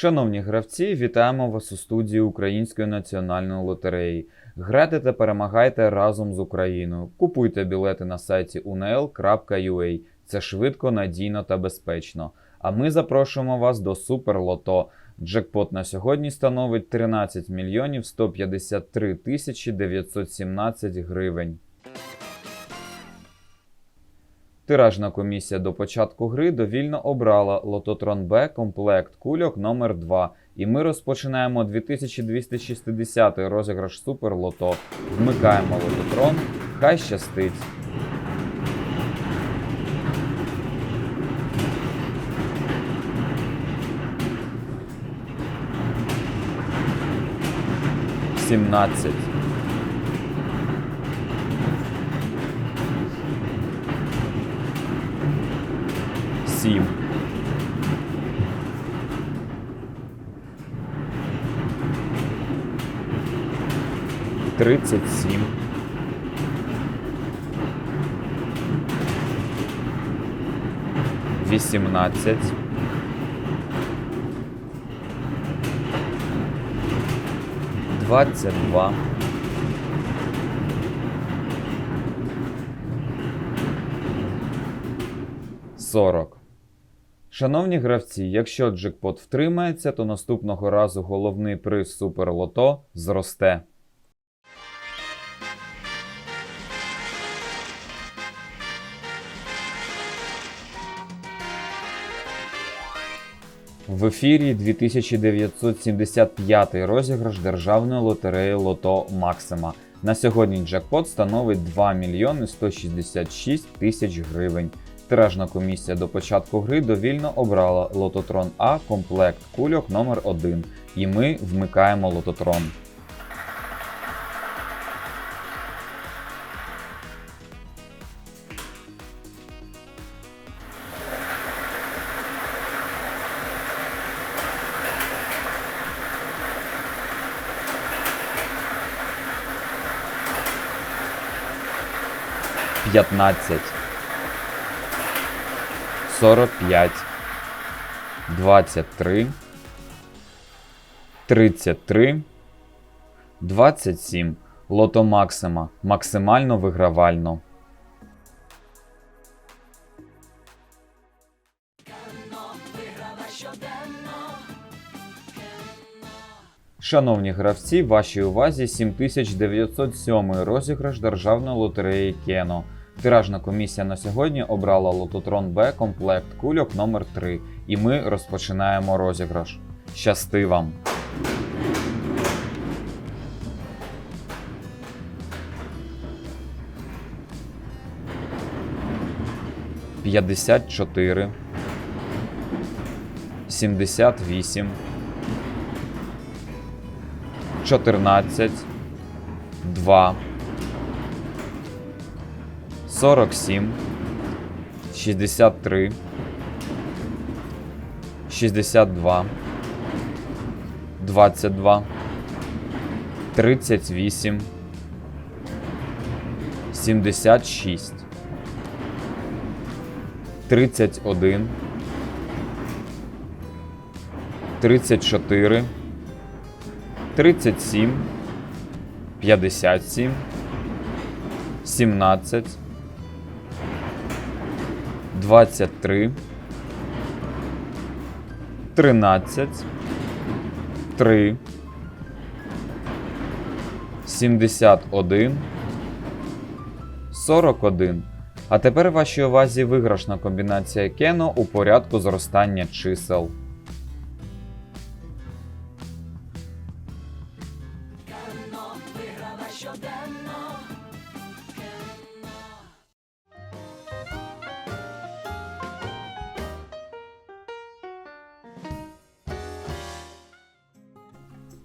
Шановні гравці, вітаємо вас у студії Української національної лотереї. Грайте та перемагайте разом з Україною. Купуйте білети на сайті unl.ua. Це швидко, надійно та безпечно. А ми запрошуємо вас до Суперлото. Джекпот на сьогодні становить 13 мільйонів 153 тисячі 917 гривень. Тиражна комісія до початку гри довільно обрала Лототрон Б комплект кульок номер 2 і ми розпочинаємо 2260 розіграш Супер Лото. Вмикаємо Лототрон. Хай щастить! Сімнадцять. Сім. Тридцять сім. Вісімнадцять. Двадцять два. Сорок. Шановні гравці, якщо джекпот втримається, то наступного разу головний приз Суперлото зросте. В ефірі 2975 розіграш державної лотереї Лото Максима. На сьогодні джекпот становить 2 мільйони 166 тисяч гривень. Тиражна комісія до початку гри довільно обрала Лототрон А комплект кульок номер 1 і ми вмикаємо Лототрон. П'ятнадцять. 45, 23, 33, 27. Лото Максима. Максимально вигравально. Шановні гравці, вашій увазі 7907 розіграш державної лотереї Кено. Тиражна комісія на сьогодні обрала Лототрон Б комплект кульок номер 3 і ми розпочинаємо розіграш. Щасти вам! П'ятдесят чотири, сімдесят вісім, чотирнадцять, два. 47, 63, 62, 22, 38, 76, 31, 34, 37, 57, 17, 23, 13, 3, 71, 41. А тепер вашій увазі виграшна комбінація Кено у порядку зростання чисел.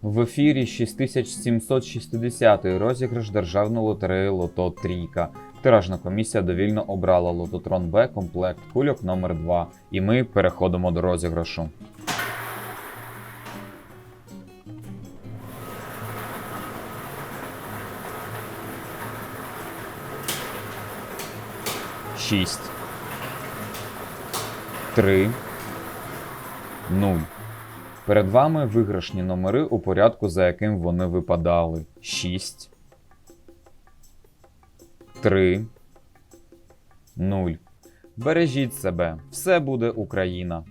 В ефірі 6760 розіграш державної лотереї Лото Трійка. Тиражна комісія довільно обрала Лототрон Б комплект кульок номер 2 і ми переходимо до розіграшу. Шість. Три. Нуль. Перед вами виграшні номери у порядку, за яким вони випадали: 6, 3, 0. Бережіть себе, все буде Україна!